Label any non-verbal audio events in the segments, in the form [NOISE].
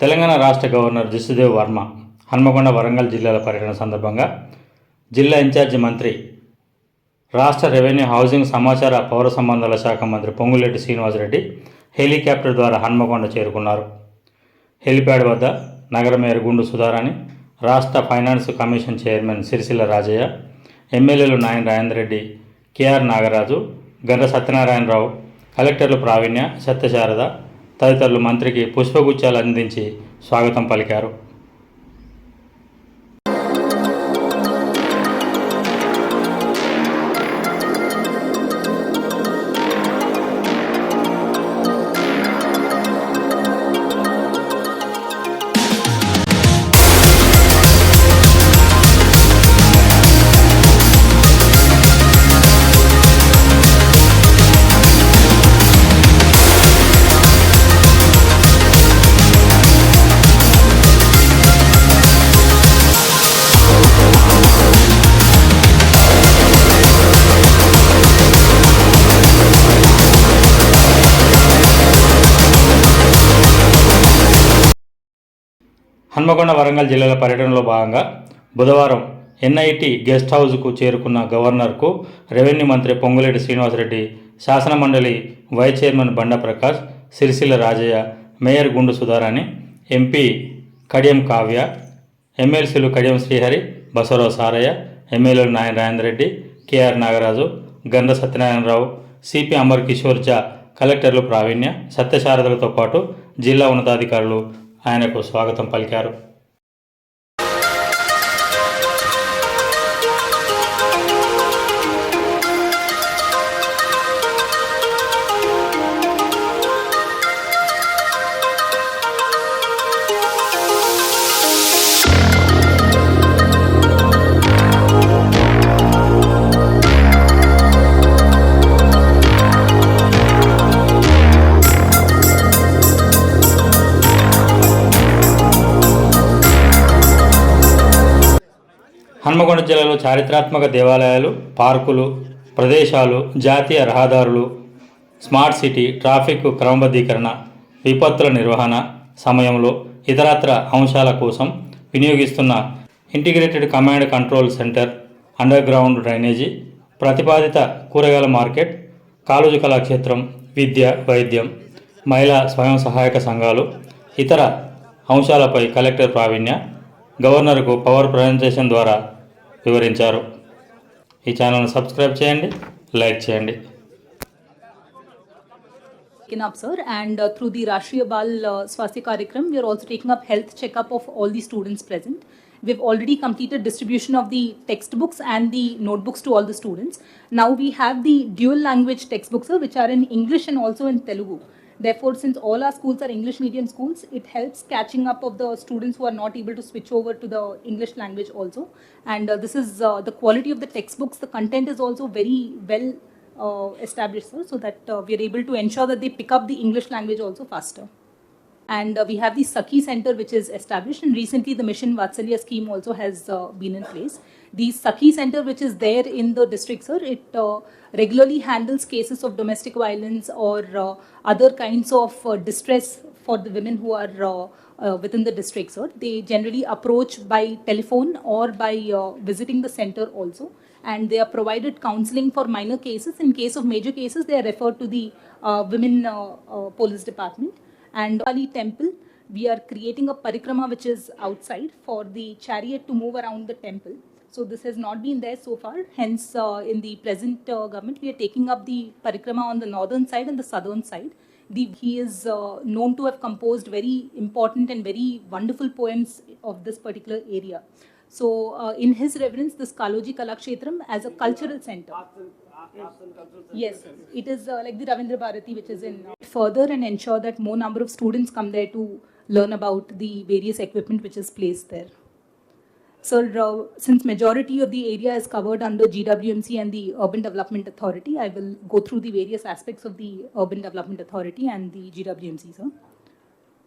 తెలంగాణ రాష్ట్ర గవర్నర్ జస్సుదేవ్ వర్మ హన్మకొండ వరంగల్ జిల్లాల పర్యటన సందర్భంగా జిల్లా ఇన్ఛార్జి మంత్రి రాష్ట్ర రెవెన్యూ హౌసింగ్ సమాచార పౌర సంబంధాల శాఖ మంత్రి పొంగులెడ్డి శ్రీనివాసరెడ్డి హెలికాప్టర్ ద్వారా హన్మకొండ చేరుకున్నారు. హెలిప్యాడ్ వద్ద నగర మేయర్ గుండు సుధారాణి రాష్ట్ర finance commission chairman Sircilla Rajaiah ఎమ్మెల్యేలు నాయన రాజేందర్ రెడ్డి కేఆర్ నాగరాజు గంట సత్యనారాయణరావు కలెక్టర్లు ప్రావీణ్య సత్యశారద తదితరులు మంత్రికి పుష్పగుచ్చాలు అందించి స్వాగతం పలికారు. హన్మకొండ వరంగల్ జిల్లాల పర్యటనలో భాగంగా బుధవారం ఎన్ఐటి గెస్ట్ హౌస్కు చేరుకున్న గవర్నర్కు రెవెన్యూ మంత్రి పొంగులేటి శ్రీనివాసరెడ్డి శాసనమండలి వైస్ చైర్మన్ బండ ప్రకాష్ సిరిసిల్ల రాజయ్య మేయర్ గుండు సుధారాణి ఎంపీ కడియం కావ్య ఎమ్మెల్సీలు కడియం శ్రీహరి బసవరావు సారయ్య ఎమ్మెల్యేలు నాయన రాజేందర్ రెడ్డి కేఆర్ నాగరాజు గంధ సత్యనారాయణరావు సిపి అమర్ కిషోర్ జా కలెక్టర్లు ప్రావీణ్య సత్యశారదలతో పాటు జిల్లా ఉన్నతాధికారులు ఆయనకు స్వాగతం పలికారు. హన్మకొండ జిల్లాలో చారిత్రాత్మక దేవాలయాలు పార్కులు ప్రదేశాలు జాతీయ రహదారులు స్మార్ట్ సిటీ ట్రాఫిక్ క్రమబద్ధీకరణ విపత్తుల నిర్వహణ సమయంలో ఇతరత్ర అంశాల కోసం వినియోగిస్తున్న integrated command control centre underground drainage ప్రతిపాదిత కూరగాయల మార్కెట్ కాలుజు కళాక్షేత్రం విద్య వైద్యం మహిళా స్వయం సహాయక సంఘాలు ఇతర అంశాలపై కలెక్టర్ ప్రావీణ్య గవర్నర్కు పవర్ ప్రజెంటేషన్ ద్వారా వివరించారు ఈ ఛానల్ను సబ్స్క్రైబ్ చేయండి లైక్ చేయండి taken up, sir. And uh, through the Rashtriya Bal uh, Swasthya Karikram, we are also taking up health checkup of all the students present. We've already completed distribution of the textbooks and the notebooks to all the students. Now we have the dual language textbooks, sir, which are in English and also in Telugu. Therefore, since all our schools are English medium schools, it helps catching up of the students who are not able to switch over to the English language also. And uh, this is uh, the quality of the textbooks. The content is also very well uh, established, so that uh, we are able to ensure that they pick up the English language also faster. And uh, we have the Saki Center, which is established, and recently the Mission Vatsalya scheme also has uh, been in place. The Saki Center, which is there in the district, sir, it uh, regularly handles cases of domestic violence or other kinds of distress for the women who are uh, within the district, sir. They generally approach by telephone or by uh, visiting the center also. And they are provided counseling for minor cases. In case of major cases, they are referred to the uh, women police department. And Kali temple, we are creating a parikrama which is outside for the chariot to move around the temple. So this has not been there so far. Hence, uh, in the present uh, government, we are taking up the parikrama on the northern side and the southern side. The, he is uh, known to have composed very important and very wonderful poems of this particular area. So, uh, in his reverence, this Kaloji Kalakshetram as a cultural center. Yes, it is uh, like the Ravindra Bharati, which is in further and ensure that more number of students come there to learn about the various equipment which is placed there. Sir, uh, since majority of the area is covered under GWMC and the Urban Development Authority, I will go through the various aspects of the Urban Development Authority and the GWMC, sir.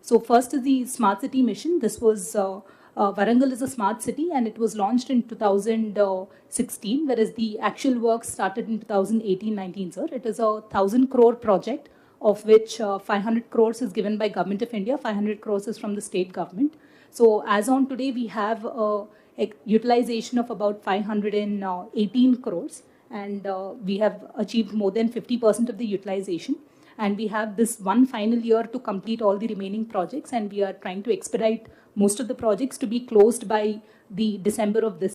So first is the smart city mission. This was uh, uh, Varangal is a smart city and it was launched in 2016, whereas the actual work started in 2018-19, sir. It is a thousand crore project of which uh, 500 crores is given by Government of India, 500 crores is from the state government. So as on today, we have uh, a utilization of about 518 crores, and uh, we have achieved more than 50% of the utilization. And we have this one final year to complete all the remaining projects, and we are trying to expedite most of the projects to be closed by the December of this.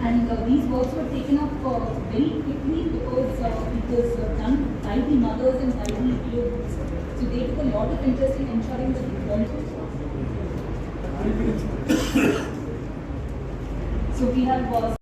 And uh, these works were taken up uh, very quickly because uh, it was uh, done by the mothers and by the POs. So they took a lot of interest in ensuring that the quality. [COUGHS] So we have uh,